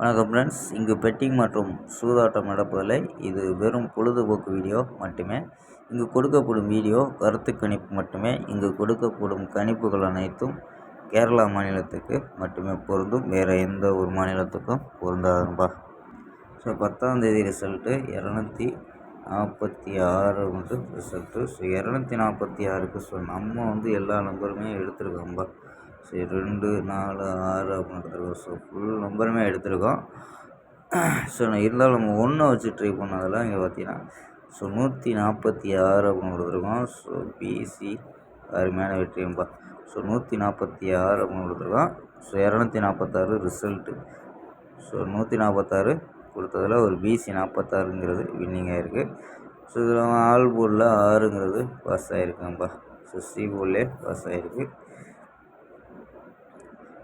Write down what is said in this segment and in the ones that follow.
வணக்கம் ஃப்ரெண்ட்ஸ் இங்கு பெட்டிங் மற்றும் சூதாட்டம் நடப்பதில்லை. இது வெறும் பொழுதுபோக்கு வீடியோ மட்டுமே. இங்கு கொடுக்கப்படும் வீடியோ கருத்து கணிப்பு மட்டுமே. இங்கு கொடுக்கப்படும் கணிப்புகள் அனைத்தும் கேரளா மாநிலத்துக்கு மட்டுமே பொருந்தும். வேறு எந்த ஒரு மாநிலத்துக்கும் பொருந்தாதுன்பா. ஸோ பத்தாம்தேதி ரிசல்ட்டு இரநூத்தி நாற்பத்தி ஆறு வந்து ரிசல்ட்டு ஸோ இரநூத்தி நாற்பத்தி ஆறுக்கு ஸோ நம்ம வந்து எல்லா நம்பருமே எடுத்துருக்கோம்பா. சரி ரெண்டு நாலு ஆறு அப்படின்னு எடுத்துருக்கோம் ஸோ ஃபுல் நம்பருமே எடுத்திருக்கோம். ஸோ நான் இருந்தாலும் நம்ம ஒன்றை வச்சு ட்ரை பண்ணதெல்லாம் இங்கே பார்த்தீங்கன்னா ஸோ நூற்றி நாற்பத்தி ஆறு அப்படின்னு கொடுத்துருக்கோம். ஸோ பிசி அருமையான வெற்றியும்பா ஸோ நூற்றி நாற்பத்தி ஆறு அப்படின்னு கொடுத்துருக்கோம். ஸோ இரநூத்தி நாற்பத்தாறு ரிசல்ட்டு ஸோ நூற்றி நாற்பத்தாறு கொடுத்ததில் ஒரு பிசி நாற்பத்தாறுங்கிறது வின்னிங்காக இருக்குது ஸோ இதில் ஆல் போர்டில் ஆறுங்கிறது பாஸ் ஆகிருக்கேன்ப்பா ஸோ சி போர்டிலே பாஸ் ஆகிருக்கு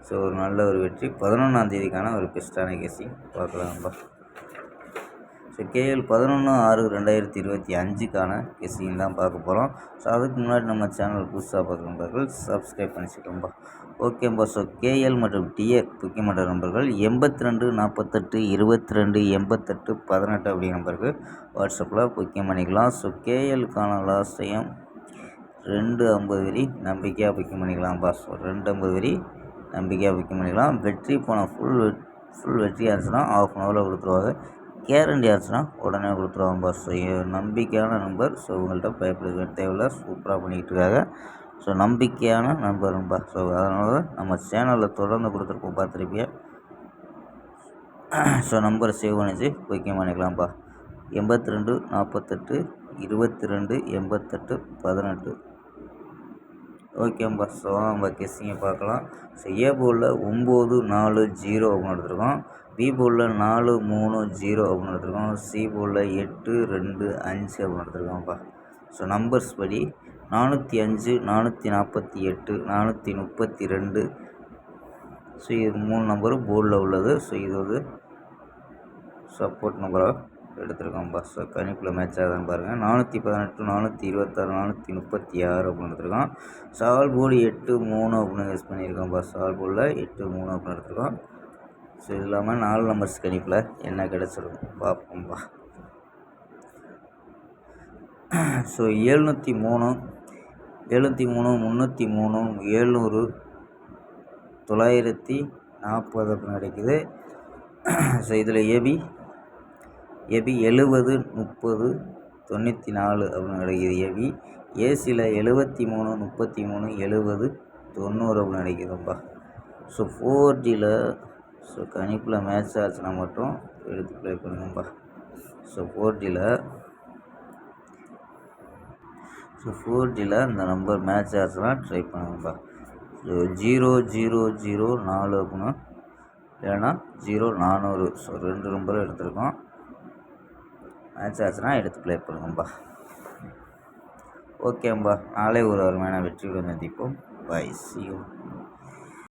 ஸோ ஒரு நல்ல ஒரு வெற்றி. பதினொன்றாந்தேதிக்கான ஒரு பெஸ்ட்டான கேசி பார்க்கலாம்பா ஸோ கேஎல் பதினொன்று ஆறு ரெண்டாயிரத்தி இருபத்தி அஞ்சுக்கான கெஸிங் தான் பார்க்க போகிறோம் ஸோ அதுக்கு முன்னாடி நம்ம சேனல் புதுசாக பார்க்குறவர்கள் சப்ஸ்கிரைப் பண்ணிச்சுக்கோம்பா ஓகேம்பா ஸோ கேஎல் மற்றும் டிஎர் முக்கியமான நம்பர்கள் எண்பத்தி ரெண்டு நாற்பத்தெட்டு இருபத்தி ரெண்டு எண்பத்தெட்டு பதினெட்டு அப்படிங்கிற நம்பருக்கு வாட்ஸ்அப்பில் புக்கிங் பண்ணிக்கலாம். ஸோ கேஎலுக்கான லாஸ்ட் டைம் ரெண்டு ஐம்பது வரி நம்பிக்கையாக புக்கிங் பண்ணிக்கலாம்ப்பா ஸோ ரெண்டு ஐம்பது வரி நம்பிக்கையாக புக்கிங் பண்ணிக்கலாம். வெற்றி போனால் ஃபுல் ஃபுல் வெற்றி ஆச்சுன்னா ஆஃப் அன் ஹவரில் கொடுத்துருவாங்க. கேரண்டி ஆச்சுன்னா உடனே கொடுத்துருவாங்க பாஸ் ஸோ நம்பிக்கையான நம்பர் ஸோ உங்கள்கிட்ட பயப்பட தேவையில்லை. சூப்பராக பண்ணிக்கிட்டு இருக்காங்க. ஸோ நம்பிக்கையான நம்பர் நம்பா ஸோ அதனால தான் நம்ம சேனலில் தொடர்ந்து கொடுத்துருப்போம். பார்த்துருப்பிய? ஸோ நம்பரை சேவ் பண்ணிச்சு. புக்கிங் பண்ணிக்கலாம்ப்பா எண்பத்தி ரெண்டு நாற்பத்தெட்டு இருபத்தி ரெண்டு எண்பத்தெட்டு பதினெட்டு. ஓகேம்பா ஸோ நம்ம கெஸ்ஸிங்கை பார்க்கலாம். ஸோ ஏ போர்டில் ஒம்பது நாலு ஜீரோ அப்படின்னு எடுத்துருக்கோம். பி போர்டில் நாலு மூணு ஜீரோ அப்படின்னு எடுத்துருக்கோம். சி போர்டில் எட்டு ரெண்டு அஞ்சு அப்படின்னு எடுத்துருக்கோம்ப்பா ஸோ நம்பர்ஸ் படி நானூற்றி அஞ்சு நானூற்றி நாற்பத்தி எட்டு நானூற்றி முப்பத்தி ரெண்டு. ஸோ இது மூணு நம்பரும் போர்டில் உள்ளது. ஸோ இது வந்து சப்போர்ட் நம்பராக எடுத்திருக்கான் ஸோ கணிப்பில் மேட்ச் ஆகுதுன்னு பாருங்கள் நானூற்றி பதினெட்டு நானூற்றி இருபத்தாறு நானூற்றி முப்பத்தி ஆறு அப்படின்னு எடுத்திருக்கான் சால் போர்டு எட்டு மூணு அப்படின்னு யூஸ் பண்ணியிருக்கோம்ப்பா சால் போர்டில் எட்டு மூணு அப்படின்னு எடுத்துருக்கோம். ஸோ இது இல்லாமல் நாலு நம்பர்ஸ் கணிப்பில் என்ன கிடச்சிடும் பார்ப்போம்ப்பா ஸோ எழுநூற்றி மூணு எழுநூற்றி மூணு முந்நூற்றி மூணு ஏழ்நூறு தொள்ளாயிரத்தி நாற்பது அப்படின்னு கிடைக்குது. ஸோ இதில் ஏபி ஏபி எழுபது முப்பது தொண்ணூற்றி நாலு அப்படின்னு கிடைக்கிது ஏபி ஏசியில் எழுபத்தி மூணு முப்பத்தி மூணு எழுபது தொண்ணூறு அப்படின்னு கிடைக்குதுப்பா ஸோ ஃபோர் ஜியில் ஸோ கணிப்பில் மேட்ச் ஆச்சுன்னா மட்டும் எடுத்து ப்ளே பண்ணுங்கப்பா. ஸோ ஃபோர் ஜியில் ஸோ ஃபோர் ஜியில் இந்த நம்பர் மேட்ச் ஆச்சுன்னா ட்ரை பண்ணுங்கப்பா. ஸோ ஜீரோ ஜீரோ ஜீரோ நாலு அப்படின்னா இல்லைன்னா ஜீரோ நானூறு. ஸோ ரெண்டு நம்பரும் எடுத்துருக்கோம். மேட்ச் ஆச்சுன்னா எடுத்து ப்ளே பண்ணுங்கம்பா ஓகேம்பா நாளை ஒரு அருமையான வெற்றியுடன் சந்திப்போம். By C